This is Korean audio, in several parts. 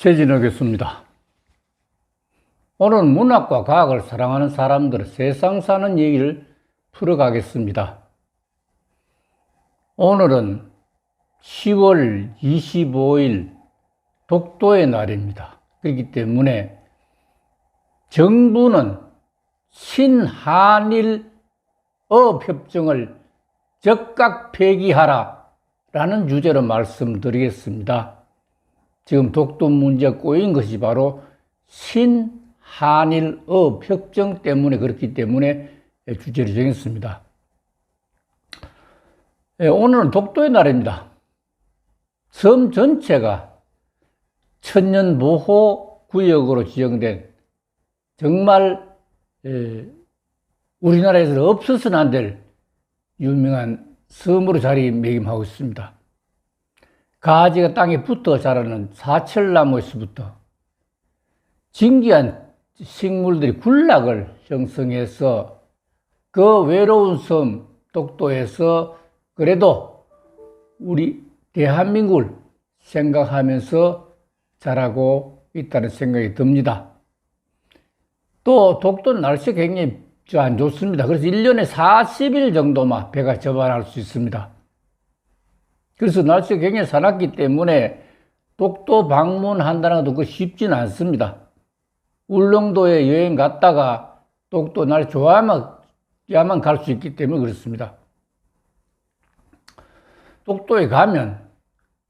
최진하겠습니다. 오늘 문학과 과학을 사랑하는 사람들 세상 사는 얘기를 풀어가겠습니다. 오늘은 10월 25일 독도의 날입니다. 그렇기 때문에 정부는 신한일 어협정을 적각 폐기하라 라는 주제로 말씀드리겠습니다. 지금 독도 문제가 꼬인 것이 바로 신한일 어협정 때문에 그렇기 때문에 주제를 정했습니다. 예, 오늘은 독도의 날입니다. 섬 전체가 천년 보호 구역으로 지정된 정말 예, 우리나라에서 없어서는 안 될 유명한 섬으로 자리매김하고 있습니다. 가지가 땅에 붙어 자라는 사철나무에서부터 진기한 식물들이 군락을 형성해서 그 외로운 섬 독도에서 그래도 우리 대한민국을 생각하면서 자라고 있다는 생각이 듭니다. 또 독도는 날씨가 굉장히 안 좋습니다. 그래서 1년에 40일 정도만 배가 접안할 수 있습니다. 그래서 날씨가 굉장히 사납기 때문에 독도 방문한다는 것도 쉽지는 않습니다. 울릉도에 여행 갔다가 독도 날 좋아야만 야만 갈 수 있기 때문에 그렇습니다. 독도에 가면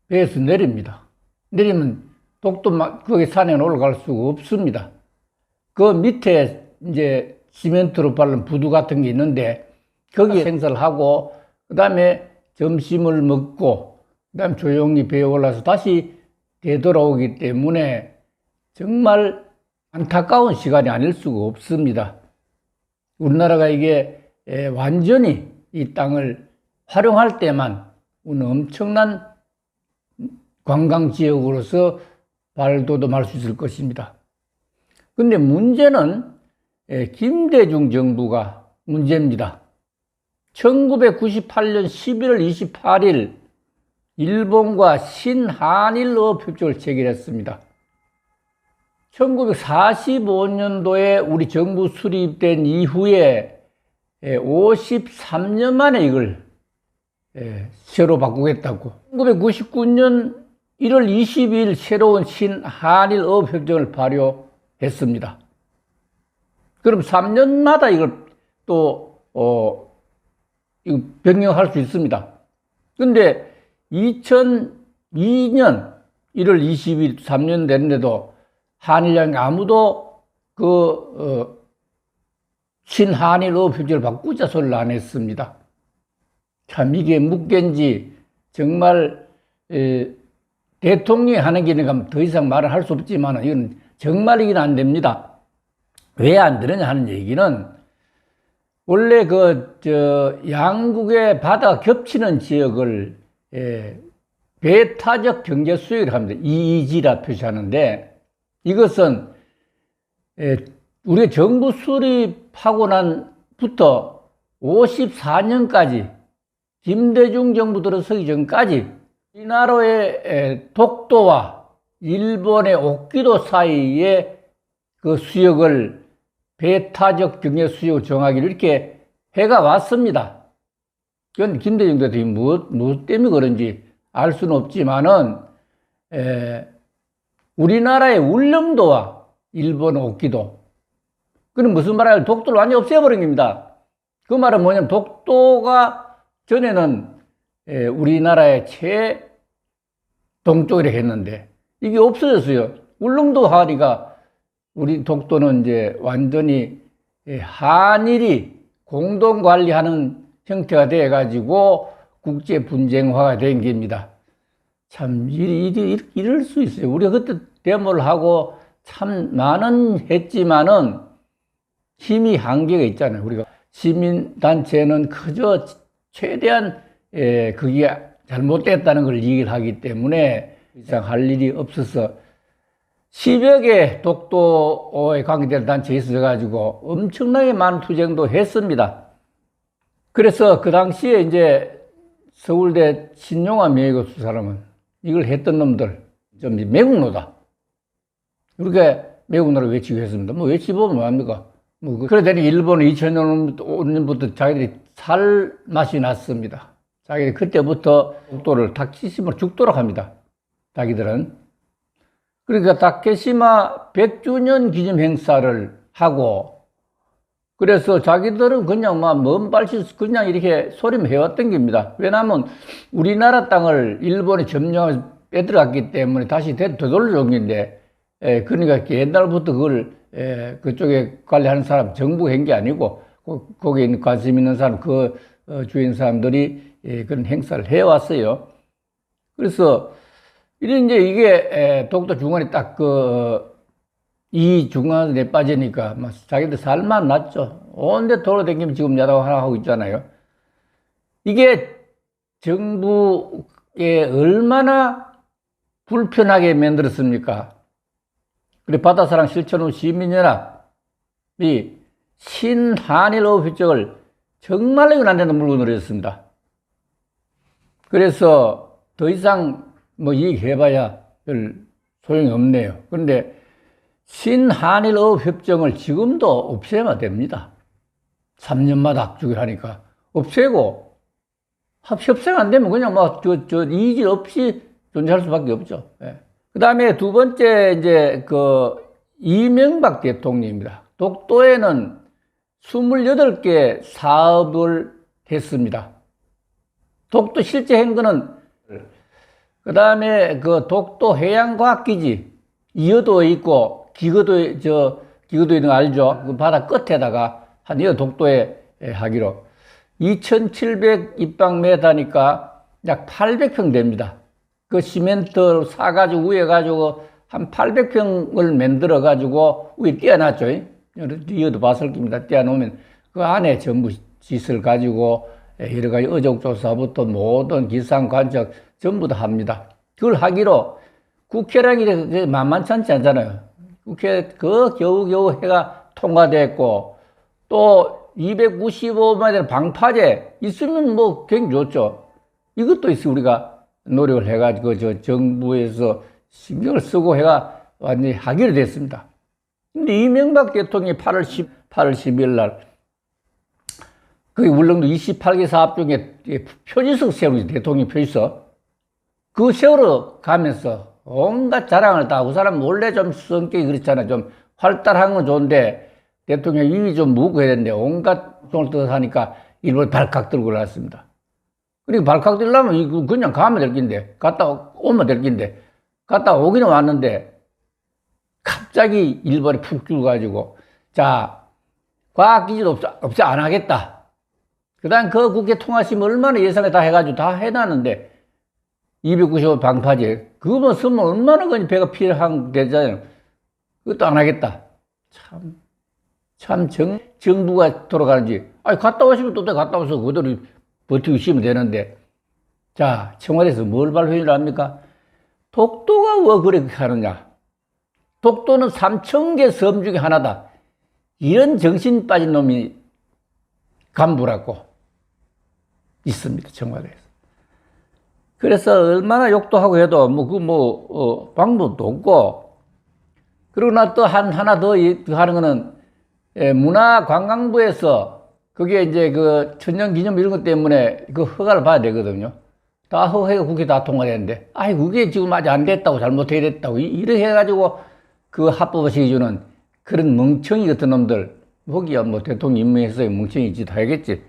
배에서 내립니다. 내리면 독도 거기 산에 올라갈 수가 없습니다. 그 밑에 이제 시멘트로 바른 부두 같은 게 있는데 거기에 생사를 하고 그 다음에 점심을 먹고 그 다음에 조용히 배에 올라서 다시 되돌아오기 때문에 정말 안타까운 시간이 아닐 수가 없습니다. 우리나라가 이게 완전히 이 땅을 활용할 때만 엄청난 관광 지역으로서 발돋움할 수 있을 것입니다. 근데 문제는 김대중 정부가 문제입니다. 1998년 11월 28일 일본과 신한일어 협정을 체결했습니다. 1945년도에 우리 정부 수립된 이후에 53년 만에 이걸 새로 바꾸겠다고 1999년 1월 22일 새로운 신한일업 협정을 발효했습니다. 그럼 3년마다 이걸 또, 어, 이거 변경할 수 있습니다. 근데 2002년 1월 20일 3년 됐는데도 한일양 아무도 그, 어, 신한일업 협정을 바꾸자 소리를 안 했습니다. 참 이게 묵겐지 정말 에, 대통령이 하는 길이니까 더 이상 말을 할 수 없지만 이건 정말이긴 안 됩니다. 왜 안 되느냐 하는 얘기는 원래 그, 저, 양국의 바다가 겹치는 지역을, 예, 배타적 경제 수익을 합니다. EEG라 표시하는데 이것은, 예, 우리 정부 수립하고 난부터 54년까지 김대중 정부 들어서기 전까지 우리나라의 독도와 일본의 옥기도 사이에 그 수역을 배타적 경제 수역을 정하기를 이렇게 해가 왔습니다. 그건 김대중 대통령이 무엇, 무엇 때문에 그런지 알 수는 없지만은, 에, 우리나라의 울릉도와 일본 옥기도, 그는 무슨 말이야? 독도를 완전히 없애버린 겁니다. 그 말은 뭐냐면 독도가 전에는 에, 우리나라의 최 동쪽이라 했는데 이게 없어졌어요. 울릉도 하니까 우리 독도는 이제 완전히 한일이 공동 관리하는 형태가 돼 가지고 국제 분쟁화가 된 겁니다. 참 일이, 일이 이럴 수 있어요. 우리가 그때 데모를 하고 참 많은 했지만은 힘이 한계가 있잖아요. 우리가 시민 단체는 그저 최대한 에, 그게 잘못됐다는 걸 얘기를 하기 때문에 이상 할 일이 없어서 10여 개 독도에 관계된 단체에 있어가지고 엄청나게 많은 투쟁도 했습니다. 그래서 그 당시에 이제 서울대 신용화 명예교수 사람은 이걸 했던 놈들 좀 매국노다. 이렇게 매국 노래 외치고 했습니다. 뭐 외치보면 뭐합니까? 뭐, 그- 그러더니 일본은 2000년부터 자기들이 살 맛이 났습니다. 자기들이 그때부터 죽도를 닥치심으로 죽도록 합니다. 자기들은. 그러니까 다케시마 100주년 기념 행사를 하고, 그래서 자기들은 그냥 막먼 발치 그냥 이렇게 소리만 해왔던 겁니다. 왜냐하면 우리나라 땅을 일본이 점령해서 빼들어갔기 때문에 다시 되- 되돌려준 건데, 에, 그러니까 옛날부터 그걸 에, 그쪽에 관리하는 사람 정부가 한 게 아니고 거, 거기에 있는 관심 있는 사람 그 어, 주인 사람들이 예, 그런 행사를 해왔어요. 그래서 이런 이제 이게 에, 독도 중간에 딱그 이 중간에 빠지니까 막 자기들 살만 났죠. 온데 돌아다니면 지금 야당 하나 하고 있잖아요. 이게 정부에 얼마나 불편하게 만들었습니까? 그리고 바다사랑 실천 후 시민연합이 신한일 협정을 정말로 이건 안 되는 물건으로 했습니다. 그래서 더 이상 뭐 얘기해봐야 별 소용이 없네요. 그런데 신한일 어업 협정을 지금도 없애면 됩니다. 3년마다 합주기를 하니까 없애고 합- 협상 안 되면 그냥 막 저, 저 이질 없이 존재할 수밖에 없죠. 그 다음에 두 번째 이제 그 이명박 대통령입니다. 독도에는 28개 사업을 했습니다. 독도 실제 행거는 그 다음에 그 독도 해양과학기지 이어도에 있고 기거도에 저 기거도에 있는 거 알죠? 그 바다 끝에다가 한 이어 독도에 하기로 2,700 입방메다니까 약 800평 됩니다. 그 시멘트 사가지고 위에 가지고 한 800평을 만들어 가지고 위에 띄어놨죠. 이어도 봤을 겁니다. 띄어놓으면 그 안에 전부 짓을 가지고 여러 가지 의족조사부터 모든 기상 관측 전부 다 합니다. 그걸 하기로 국회랑 이렇게 만만찮지 않잖아요. 국회 그 겨우겨우 해가 통과됐고 또 295만 되는 방파제 있으면 뭐 굉장히 좋죠. 이것도 있어 우리가 노력을 해가지고 저 정부에서 신경을 쓰고 해가 완전히 하기로 됐습니다. 근데 이명박 대통령이 8월 10, 8월 10일 날, 그 울릉도 28개 사업 중에 표지석 세우는 대통령 표지석, 그 세우러 가면서 온갖 자랑을 다 하고, 그 사람 원래 좀 성격이 그렇잖아. 좀 활달한 건 좋은데, 대통령 입이 좀 무고 해야 되는데, 온갖 돈을 뜯어서 하니까 일본 발칵 들고 나왔습니다. 그리고 발칵 들려면 그냥 가면 될 긴데, 갔다 오면 될 긴데, 갔다 오기는 왔는데, 갑자기 일본에 푹 줄가지고, 자, 과학기지도 없어, 없어 안 하겠다. 그 다음 그 국회 통화심 얼마나 예산에 다 해가지고 다 해놨는데, 295 방파제, 그거만 쓰면 얼마나 그 배가 필요한 되잖아요. 그것도 안 하겠다. 참, 참 정, 정부가 돌아가는지, 아니, 갔다 오시면 또 갔다 와서 그대로 버티고 있으면 되는데, 자, 청와대에서 뭘 발표를 합니까? 독도가 왜 그렇게 하느냐? 독도는 3천0개 섬 중에 하나다. 이런 정신 빠진 놈이 간부라고 있습니다, 청와대에서. 그래서 얼마나 욕도 하고 해도 뭐, 그 뭐, 어, 방법도 없고, 그리고 나 또 한, 하나 더 하는 거는, 예, 문화관광부에서 그게 이제 그 천년 기념 이런 것 때문에 그 허가를 봐야 되거든요. 다 허가가 국회 다 통과되는데, 아이, 그게 지금 아직 안 됐다고, 잘못해야 됐다고, 이- 이렇게 해가지고 그 합법을 시켜주는 그런 멍청이 같은 놈들, 거기야 뭐 대통령 임명해서 멍청이 짓 하겠지.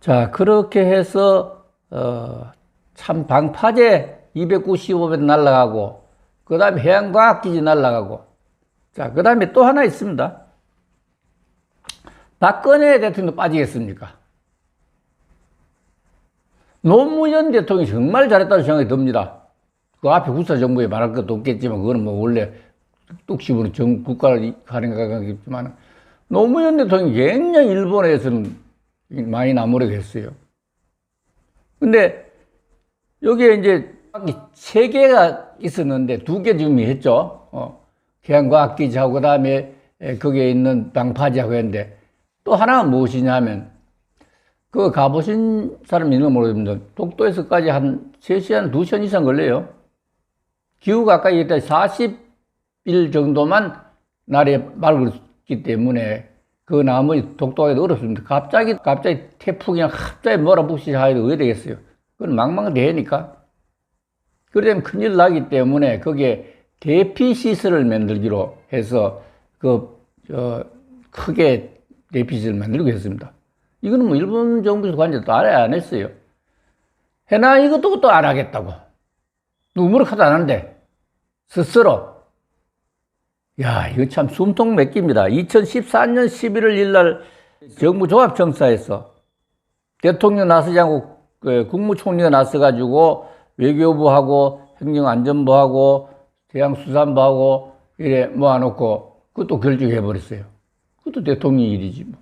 자, 그렇게 해서, 어, 참 방파제 295배 날라가고, 그 다음에 해양과학기지 날라가고, 자, 그 다음에 또 하나 있습니다. 박근혜 대통령 빠지겠습니까? 노무현 대통령이 정말 잘했다는 생각이 듭니다. 그 앞에 국사정부에 말할 것도 없겠지만, 그거는 뭐 원래 뚝심으로 정, 국가를 하는 거겠지만, 노무현 대통령이 굉장히 일본에서는 많이 나무라고 했어요. 근데 여기에 이제 세 개가 있었는데 두 개 지금 했죠. 어, 계양과학기지하고 그 다음에 거기에 있는 방파제하고 했는데 또 하나가 무엇이냐면 그 가보신 사람 있는 모르겠는데 독도에서까지 한 3시간, 2시간 이상 걸려요. 기후가 아까 얘기했다 40 30일 정도만 날이 맑았기 때문에 그 나무 독도하기도 어렵습니다. 갑자기, 갑자기 태풍이 갑자기 몰아붙이지 하기도 왜 되겠어요? 그건 망망대해니까. 그러면 큰일 나기 때문에 거기에 대피 시설을 만들기로 해서 그, 저, 크게 대피 시설을 만들고 했습니다. 이거는 뭐 일본 정부에서 관여도 안 했어요. 해나 이것도 또 안 하겠다고. 누무럭하도 안 하는데, 스스로. 야, 이거 참 숨통 맥깁니다. 2014년 11월 1일 날 정부 종합청사에서 대통령 나서지 않고 그 국무총리가 나서가지고 외교부하고 행정안전부하고 대양수산부하고 이래 모아놓고 그것도 결정해버렸어요. 그것도 대통령 일이지 뭐.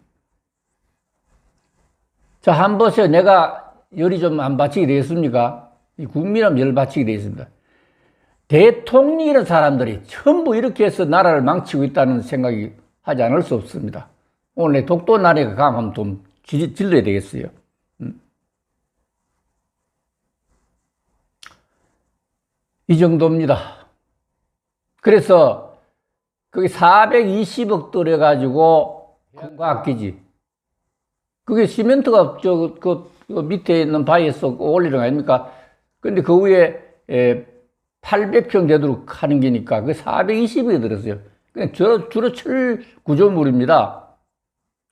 자, 한 번에 내가 열이 좀 안 받치게 되겠습니까? 이 국민은 열 받치게 되겠습니다. 대통령이라는 사람들이 전부 이렇게 해서 나라를 망치고 있다는 생각이 하지 않을 수 없습니다. 오늘 내 독도 나라가 강하면 좀 질- 질러야 되겠어요. 음. 이 정도입니다. 그래서 거기 420억 들여가지고 공과학기지. 그게 시멘트가 저, 그, 그 밑에 있는 바위에 서 올리는 거 아닙니까? 근데 그 위에 에, 800평 되도록 하는 게니까 그 420억이 들었어요. 그냥 주로, 주로 철 구조물입니다.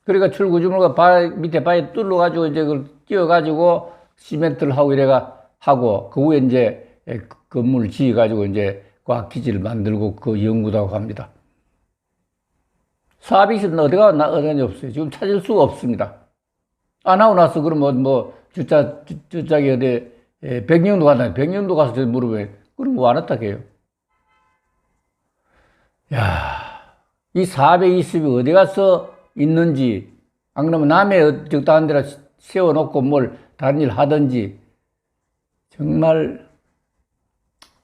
그러니까 철 구조물과 바, 밑에 바위 뚫어가지고 이제 그걸 끼워가지고 시멘트를 하고 이래가 하고 그 위에 이제 에, 건물을 지어가지고 이제 과학기지를 만들고 그 연구도 하고 합니다. 420은 어디가 나, 어디 없어요. 지금 찾을 수가 없습니다. 안 하고 나서 그러면 뭐 주차 주- 주차기 어디 에, 백령도 간다. 백령도 가서 저 물어보면 그럼 뭐 안 했다 해요. 야, 이 420이 어디 가서 있는지 안 그러면 남의 적당한 데라 세워놓고 뭘 다른 일 하든지 정말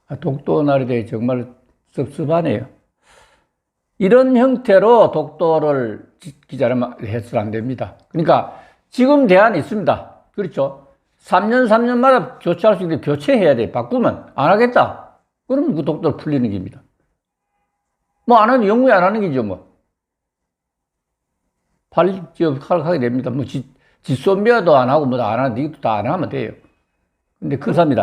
아, 독도 나라에 정말 섭섭하네요. 이런 형태로 독도를 기자를 해서는 안 됩니다. 그러니까 지금 대안이 있습니다. 그렇죠? 3년, 3년마다 교체할 수 있는데 교체해야 돼. 바꾸면 안 하겠다. 그러면 그 독도를 풀리는 겁니다. 뭐 안 하면 영구히 안 하는 거죠, 뭐. 팔, 저, 하게 됩니다. 뭐, 지, 지소미아도 안 하고 뭐 안 하는데 이것도 다 안 하면 돼요. 근데 큰사입니다.